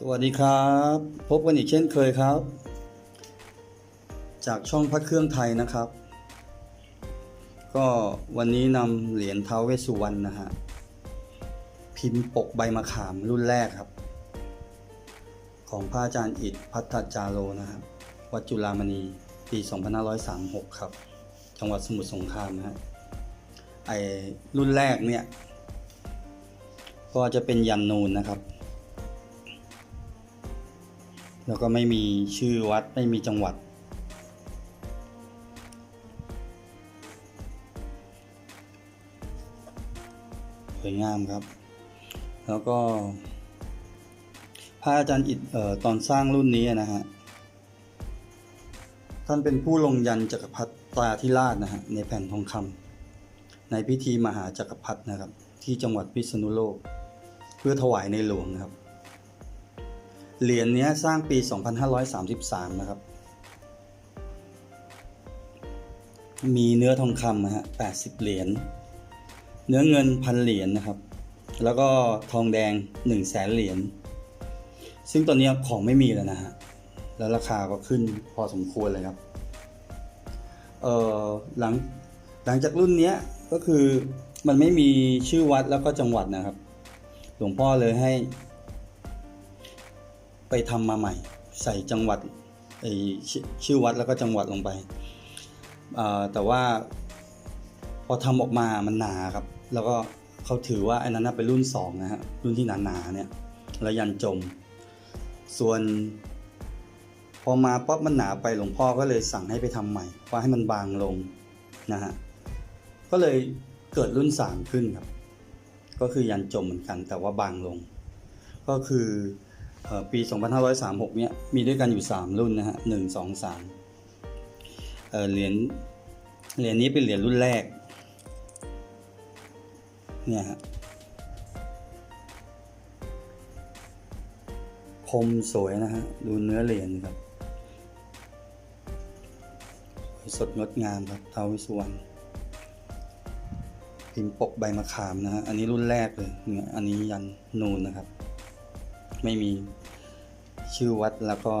สวัสดีครับ พบกันอีกเช่นเคยครับ จากช่องพระเครื่องไทยนะครับ ก็วันนี้นำเหรียญเท้าวเวสุวรรณนะฮะพิมพ์ปกใบมะขามรุ่นแรกครับ ของพระอาจารย์อิฐพัฒจาโรนะครับวัดจุฬามณีปี 2536 ครับ จังหวัดสมุทรสงครามนะฮะไอรุ่นแรกเนี่ย ก็จะเป็นยันนูนนะครับ แล้วก็ไม่มีชื่อวัดไม่มีจังหวัด สวยงามครับ แล้วก็พระอาจารย์อิฐเอ่อตอนสร้างรุ่นนี้นะฮะ ท่านเป็นผู้ลงยันจักรพรรดิตาธิราชนะฮะ ในแผ่นทองคำในพิธีมหาจักรพรรดินะครับ ที่จังหวัดพิษณุโลก เพื่อถวายในหลวงนะครับ เหรียญนี้สร้างปี 2533 นะครับ มีเนื้อทองคำนะฮะ 80 เหรียญ เนื้อเงินพันเหรียญนะครับ แล้วก็ทองแดง 1 0 0 0 0แสนเหรียญ ซึ่งตอนนี้ของไม่มีแล้วนะฮะ แล้วราคาก็ขึ้นพอสมควรเลยครับ เอ่อหลังหลังจากรุ่นนี้ก็คือมันไม่มีชื่อวัดแล้วก็จังหวัดนะครับ หลวงพ่อเลยให้ ไปทำมาใหม่ ใส่จังหวัดไอชื่อวัดแล้วก็จังหวัดลงไป แต่ว่าพอทำออกมามันหนาครับ แล้วก็เขาถือว่าไอ้นั้นนะเป็นรุ่นสองนะฮะรุ่นที่หนาๆเนี่ยแล้วยันจม ส่วนพอมาป๊อปมันหนาไปหลวงพ่อก็เลยสั่งให้ไปทำใหม่ว่าให้มันบางลงนะฮะก็เลยเกิดรุ่นสามขึ้นครับ ก็คือยันจมเหมือนกันแต่ว่าบางลง ก็คือ ปี 2536 เนี่ยมีด้วยกันอยู่ 3 รุ่นนะฮะ1 2 3เอ่อเหรียญเหรียญนี้เป็นเหรียญรุ่นแรกเนี่ยฮะคมสวยนะฮะดูเนื้อเหรียญครับ สดงดงามครับท้าววิสุวรรณพิมพ์ปกใบมะขามนะฮะอันนี้รุ่นแรกเลยเนี่ยอันนี้ยันนูนนะครับ ไม่มีชื่อวัดแล้วก็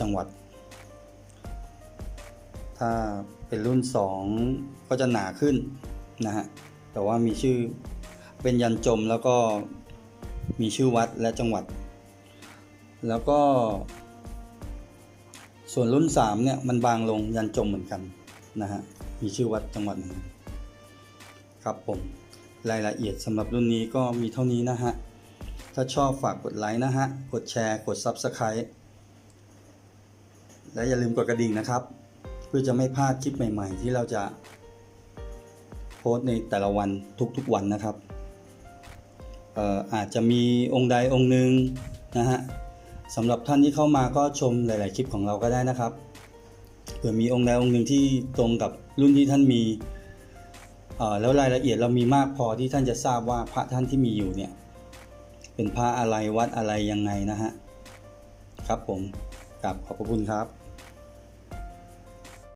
จังหวัด ถ้าเป็นรุ่นสองก็จะหนาขึ้นนะฮะแต่ว่ามีชื่อเป็นยันจมแล้วก็มีชื่อวัดและจังหวัด แล้วก็ ส่วนรุ่นสามเนี่ย มันบางลงยันจมเหมือนกันนะฮะมีชื่อวัดจังหวัดเหมือนกันครับผมรายละเอียดสำหรับรุ่นนี้ก็มีเท่านี้นะฮะ ถ้าชอบฝากกดไลค์นะฮะ กดแชร์ กด Subscribe และอย่าลืมกดกระดิ่งนะครับ เพื่อจะไม่พลาดคลิปใหม่ ๆ ที่เราจะ โพสในแต่ละวันทุกๆวันนะครับเอ่ออาจจะมีองค์ใดองค์หนึ่งนะฮะสำหรับท่านที่เข้ามาก็ชมหลาย ๆ คลิปของเราก็ได้นะครับเผื่อมีองค์ใดองค์หนึ่งที่ตรงกับรุ่นที่ท่านมีเอ่อแล้วรายละเอียดเรามีมากพอที่ท่านจะทราบว่าพระท่านที่มีอยู่เนี่ย เป็นพระอะไรวัดอะไรยังไงนะฮะครับผมกลับขอบพระคุณครับ